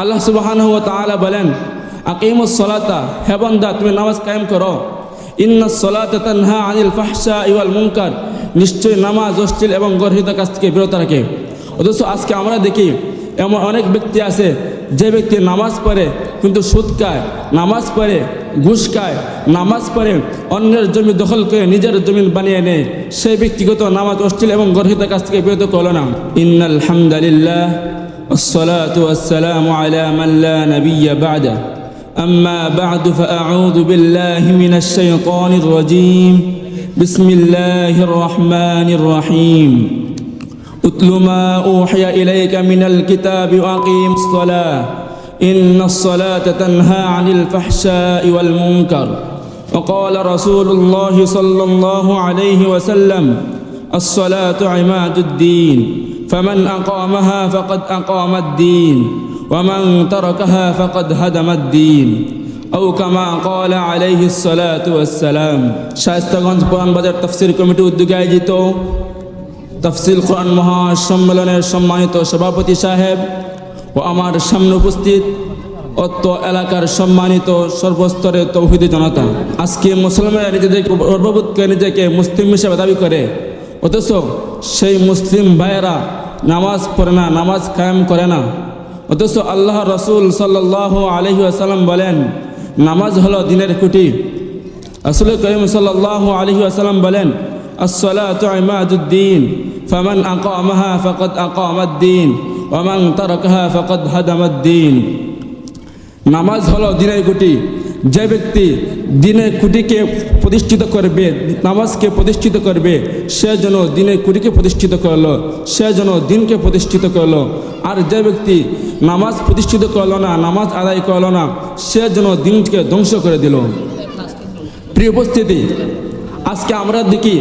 আল্লাহ সুবাহান ও তালা বলেন, আকিমুস সলাতা, হে বান্দা, তুমি নামাজ কায়েম করো। ইন্না সলাতা তানহা আনিল ফাহশা ইওয়াল মুনকার, নিশ্চয়ই নামাজ অশ্লীল এবং গর্হিত কাছ থেকে বিরত রাখে। অথচ আজকে আমরা দেখি, এমন অনেক ব্যক্তি আছে, যে ব্যক্তি নামাজ পড়ে, কিন্তু সুদ খায়, নামাজ পড়ে, ঘুষ খায়, নামাজ পড়ে, অন্যের জমি দখল করে নিজের জমি বানিয়ে নেয়। সেই ব্যক্তিগত নামাজ অশ্লীল এবং গর্হিত কাছ থেকে বিরত করল না। ইন্নাল হামদালিল্লাহ والصلاة والسلام على من لا نبي بعده. أما بعد فأعوذ بالله من الشيطان الرجيم. بسم الله الرحمن الرحيم. اتل ما أوحي إليك من الكتاب وأقيم الصلاة. إن الصلاة تنهى عن الفحشاء والمنكر. وقال رسول الله صلى الله عليه وسلم الصلاة عماد الدين. فمن أقامها فقد أقام الدين ومن تركها فقد هدم الدين أو كما قال عليه الصلاة والسلام শায়স্তাগঞ্জ পুরান বাজার তফসির কমিটি উদ্যোগে আয়োজিত তফসিল কোরআন মহাসম্মেলনের সম্মানিত সভাপতি সাহেব ও আমার সামনে উপস্থিত অত্র এলাকার সম্মানিত সর্বস্তরে তৌহিদি জনতা আজকে মুসলমানরা নিজেদেরকে গর্ববোধ করে নিজেকে মুসলিম হিসেবে দাবি করে অথচ সেই মুসলিম ভাইয়েরা নামাজ পড়ে না, নামাজ কায়েম করে না। অথচ আল্লাহ রসুল সাল্লাহ আলহি আসালাম বলেন, নামাজ হলো দিনের কুটি আসলে করিম সাল্লাহ আলহি আসালাম বলেন আসলাতুদ্দিন ফমান আক আমাহা ফকত আক আমাদ্দিন ওমাং তারকাহা ফকত হাদামাদ্দিন। নামাজ হলো দিনের কুটি যে ব্যক্তি দিনের কুটিকে প্রতিষ্ঠিত করবে, নামাজকে প্রতিষ্ঠিত করবে, সে যেন দিনের কুটিকে প্রতিষ্ঠিত করল, সে যেন দিনকে প্রতিষ্ঠিত করল। আর যে ব্যক্তি নামাজ প্রতিষ্ঠিত করল না, নামাজ আদায় করল না, সে যেন দিনকে ধ্বংস করে দিল। প্রিয় উপস্থিতি, আজকে আমরা দেখি,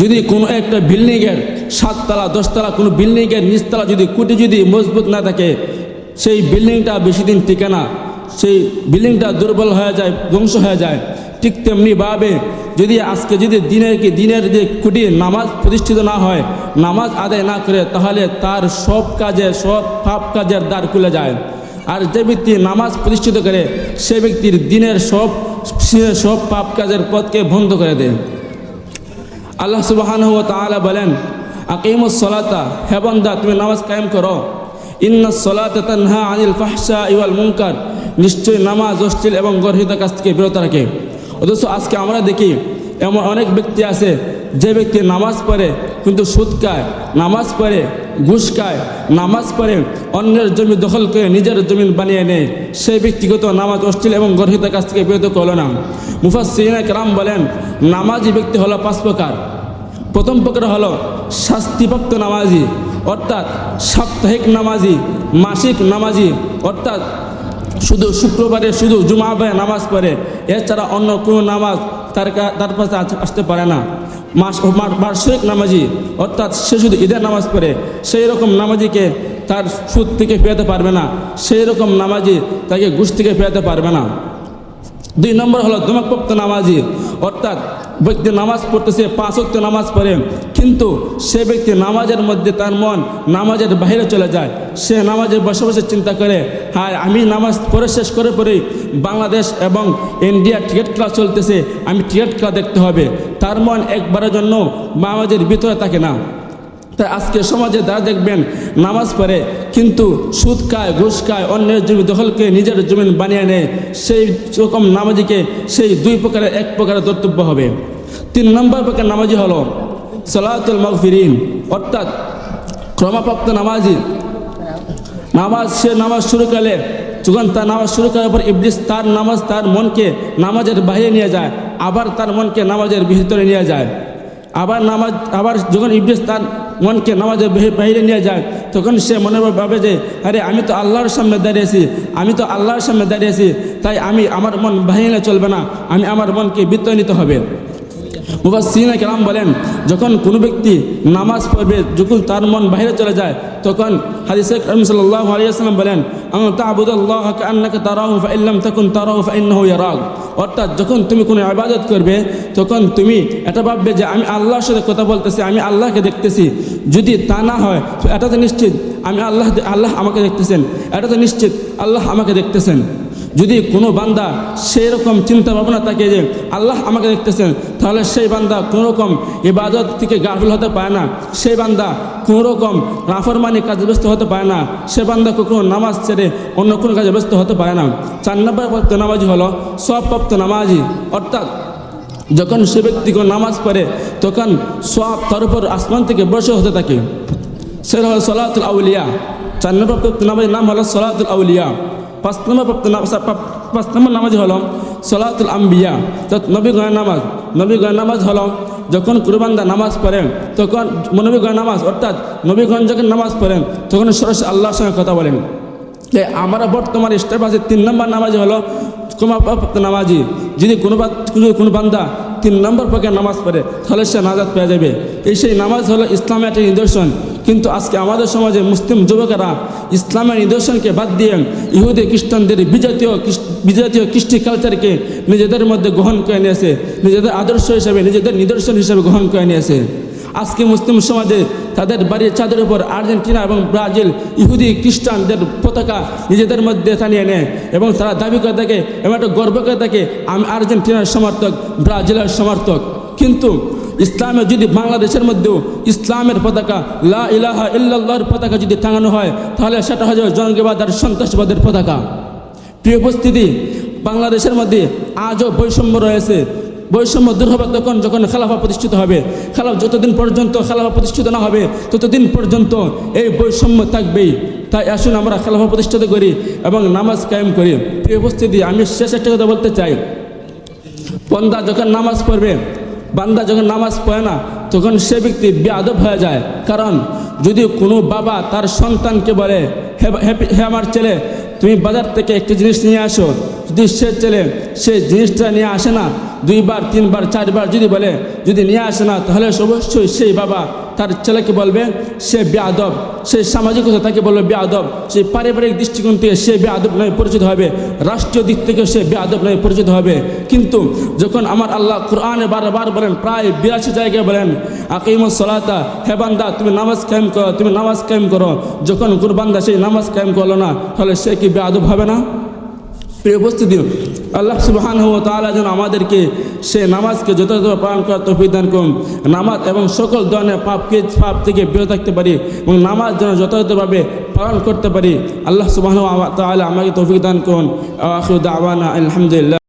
যদি কোনো একটা বিল্ডিংয়ের সাততলা, দশতলা, কোনো বিল্ডিংয়ের নিচতলা যদি কুটি যদি মজবুত না থাকে, সেই বিল্ডিংটা বেশি দিন টিকে না। সেই বিল্ডিংটা দুর্বল হয়ে যায়, ধ্বংস হয়ে যায়। ঠিক তেমনিভাবে যদি আজকে যদি দিনের কি দিনের যে কুটি নামাজ প্রতিষ্ঠিত না হয়, নামাজ আদায় না করে, তাহলে তার সব কাজে সব পাপ কাজের দ্বার খুলে যায়। আর যে ব্যক্তি নামাজ প্রতিষ্ঠিত করে, সে ব্যক্তির দিনের সব সব পাপ কাজের পথকে বন্ধ করে দেয়। আল্লাহ সুবাহান তাআলা বলেন, আকিমুস সলাতা হে বান্দা, তুমি নামাজ কায়েম করো। ইন্না সলাতা তানহা আনিল ফাহশা ইওয়াল মুনকার নিশ্চয়ই নামাজ, অশ্লীল এবং গর্হিত কাছ থেকে বিরত রাখে অথচ আজকে আমরা দেখি, এমন অনেক ব্যক্তি আছে, যে ব্যক্তি নামাজ পড়ে, কিন্তু সুদ খায়, নামাজ পড়ে, ঘুষ খায়, নামাজ পড়ে, অন্যের জমি দখল করে নিজের জমি বানিয়ে নেয়। সেই ব্যক্তিগত নামাজ, অশ্লীল এবং গর্হিত কাছ থেকে বিরত করল না। মুফাসিনা রাম বলেন, নামাজি ব্যক্তি হলো পাঁচ প্রকার। প্রথম প্রকার হলো শাস্তিপ্রাপ্ত নামাজি, অর্থাৎ সাপ্তাহিক নামাজি, মাসিক নামাজি, অর্থাৎ শুধু শুক্রবারে, শুধু জুমাবে নামাজ পড়ে। এছাড়া অন্য কোনো নামাজ তার তার পাশে আসতে পারে না। মাস বার্ষিক নামাজি, অর্থাৎ সে শুধু ঈদের নামাজ পড়ে, সেই রকম নামাজিকে তার সুদ থেকে ফেরাতে পারবে না। সেই রকম নামাজি তাকে ঘুষ থেকে ফেরাতে পারবে না। দুই নম্বর হলো দমকপ্রাপ্ত নামাজি, অর্থাৎ ব্যক্তি নামাজ পড়তেছে, পাঁচ অক্ত নামাজ পড়ে, কিন্তু সে ব্যক্তি নামাজের মধ্যে তার মন নামাজের বাইরে চলে যায়। সে নামাজের বসে বসে চিন্তা করে হ্যাঁ আমি নামাজ পড়ে শেষ করে পরেই বাংলাদেশ এবং ইন্ডিয়া টিকিট খেলা চলতেছে, আমি টিকিট খেলা দেখতে হবে। তার মন একবারের জন্য নামাজের ভিতরে থাকে না। তাই আজকে সমাজে যারা দেখবেন, নামাজ পড়ে, কিন্তু সুদ খায়, ঘুষ খায়, অন্যের জমি দখলকে নিজের জমি বানিয়ে নেয়, সেই রকম নামাজিকে সেই দুই প্রকারের, এক প্রকারের কর্তব্য হবে। তিন নম্বর প্রকার নামাজি হলো সলাতুল মগফিরিন, অর্থাৎ ক্রমাপ্রাপ্ত নামাজি। নামাজ, সে নামাজ শুরু করলে, যখন তার নামাজ শুরু করার পর ইবলিস তার নামাজ, তার মনকে নামাজের বাইরে নিয়ে যায়, আবার তার মনকে নামাজের ভিতরে নিয়ে যায়। আবার নামাজ, আবার যখন ইবলিস তার মনকে নামাজের বাইরে নিয়ে যায়, তখন সে মনে ভাবে যে, আরে আমি তো আল্লাহর সামনে দাঁড়িয়েছি আমি তো আল্লাহর সামনে দাঁড়িয়েছি তাই আমি আমার মন বাহিরে চলবে না, আমি আমার মনকে বিত্ত হবে। মুবাসিনা কেরাম বলেন, যখন কোনো ব্যক্তি নামাজ পড়বে, যখন তার মন বাইরে চলে যায়, তখন হাদিসে করিম বলেন অর্থাৎ যখন তুমি কোনো আবাদত করবে, তখন তুমি এটা ভাববে যে আমি আল্লাহর সাথে কথা বলতেছি, আমি আল্লাহকে দেখতেছি। যদি তা না হয় এটা তো নিশ্চিত, আমি আল্লাহ আল্লাহ আমাকে দেখতেছেন। এটা তো নিশ্চিত, আল্লাহ আমাকে দেখতেছেন। যদি কোনো বান্দা সেই রকম চিন্তা ভাবনা থাকে যে আল্লাহ আমাকে দেখতেছেন, তাহলে সেই বান্দা কোনো রকম ইবাদত থেকে গাফিল হতে পারে না। সেই বান্দা কোনো রকম রাফরমানি কাজে ব্যস্ত হতে পারে না। সে বান্দা কখনো নামাজ ছেড়ে অন্য কোনো কাজে ব্যস্ত হতে পারে না। চার নম্বর প্রাপ্ত নামাজি হলো সবপ্রাপ্ত নামাজি। অর্থাৎ যখন সে ব্যক্তি কোনো নামাজ পড়ে, তখন সব তার উপর আসমান থেকে বর্ষা হতে থাকে। সেটা হলো সলাতুল আউলিয়া। চার নম্বর নামাজের নাম হলো সলাতুল আউলিয়া। পাঁচ নম্বর পাঁচ নম্বর নামাজ হলো সলাতুল আম্বিয়া। নবী গয়ের নামাজ, নবী গয়ের নামাজ হলো যখন কুরবান্দা নামাজ পড়েন তখন নবী গয়ের নামাজ, অর্থাৎ নবীগঞ্জ যখন নামাজ পড়েন তখন সরাসরি আল্লাহর সঙ্গে কথা বলেন। যে আমরা বর্তমান স্টেপ আছে, তিন নম্বর নামাজ হলো ক্ষমাপ্রাপ্ত নামাজি। যদি কোনো- কোনো বান্দা তিন নম্বর পক্ষে নামাজ পড়ে, তাহলে সে নাজাদ পেয়ে যাবে। এই সেই নামাজ হলো ইসলামের একটা নিদর্শন। কিন্তু আজকে আমাদের সমাজে মুসলিম যুবকেরা ইসলামের নিদর্শনকে বাদ দিয়ে ইহুদি খ্রিস্টানদের বিজাতীয় বিজাতীয় কৃষ্টি কালচারকে নিজেদের মধ্যে গ্রহণ করে নিয়েছে, নিজেদের আদর্শ হিসাবে, নিজেদের নিদর্শন হিসাবে গ্রহণ করে নিয়েছে। আজকে মুসলিম সমাজে তাদের বাড়ির চাঁদের উপর আর্জেন্টিনা এবং ব্রাজিল ইহুদি খ্রিস্টানদের পতাকা নিজেদের মধ্যে টানিয়ে নেয় এবং তারা দাবি করে থাকে এবং একটা গর্ব করে থাকে, আমি আর্জেন্টিনার সমর্থক, ব্রাজিলের সমর্থক। কিন্তু ইসলামের যদি বাংলাদেশের মধ্যেও ইসলামের পতাকা, লা ইলাহা ইল্লাল্লাহর পতাকা যদি টাঙানো হয়, তাহলে সেটা হয়ে যাবে জঙ্গিবাদ আর সন্ত্রাসবাদের পতাকা। প্রিয় উপস্থিতি, বাংলাদেশের মধ্যে আজও বৈষম্য রয়েছে। বৈষম্য দূর হবে তখন যখন খেলাফা প্রতিষ্ঠিত হবে, খেলাফ যতদিন পর্যন্ত খেলাফা প্রতিষ্ঠিত না হবে, ততদিন পর্যন্ত এই বৈষম্য থাকবেই। তাই আসুন আমরা খেলাফা প্রতিষ্ঠিত করি এবং নামাজ কায়েম করি। প্রিয় উপস্থিতি, আমি শেষ একটা কথা বলতে চাই। পন্দা যখন নামাজ পড়বে বান্দা যখন নামাজ পড়ে না, তখন সে ব্যক্তি বেআদব হয়ে যায়। কারণ যদি কোনো বাবা তার সন্তানকে বলে, হে- হে আমার ছেলে, তুমি বাজার থেকে একটি জিনিস নিয়ে আসো। সে ছেলে, সে জিনিসটা নিয়ে আসে না। দুইবার, তিনবার, চারবার যদি বলে, যদি নিয়ে আসে না, তাহলে অবশ্যই সেই বাবা তার ছেলেকে বলবে, সে বেআদব। সে সামাজিকতা তাকে বলবে, বেআদব। সেই পারিবারিক দৃষ্টিকোণ থেকে সে বেআদব নয় পরিচিত হবে। রাষ্ট্রীয় দিক থেকে সে বেআদব নয় পরিচিত হবে। কিন্তু যখন আমার আল্লাহ কোরআনে বারবার বলেন, প্রায় বিরাশি জায়গায় বলেন আকিম সলাতা, হে বান্দা, তুমি নামাজ কায়েম করো, তুমি নামাজ কায়েম করো। যখন কুরবান্দা সেই নামাজ কায়েম করল না, তাহলে সে কি বেআদব হবে না? প্রিয় উপস্থিতি, আল্লাহ সুবহান ও তালা যেন আমাদেরকে সে নামাজকে যথাযথ পালন করার তফিক দান করুন। নামাজ এবং সকল ধরনের পাপকে, পাপ থেকে বিরত থাকতে পারি এবং নামাজ যেন যথাযথভাবে পালন করতে পারি। আল্লাহ সুবহান তাহলে আমাকে তফিক দান করুন। আলহামদুলিল্লাহ।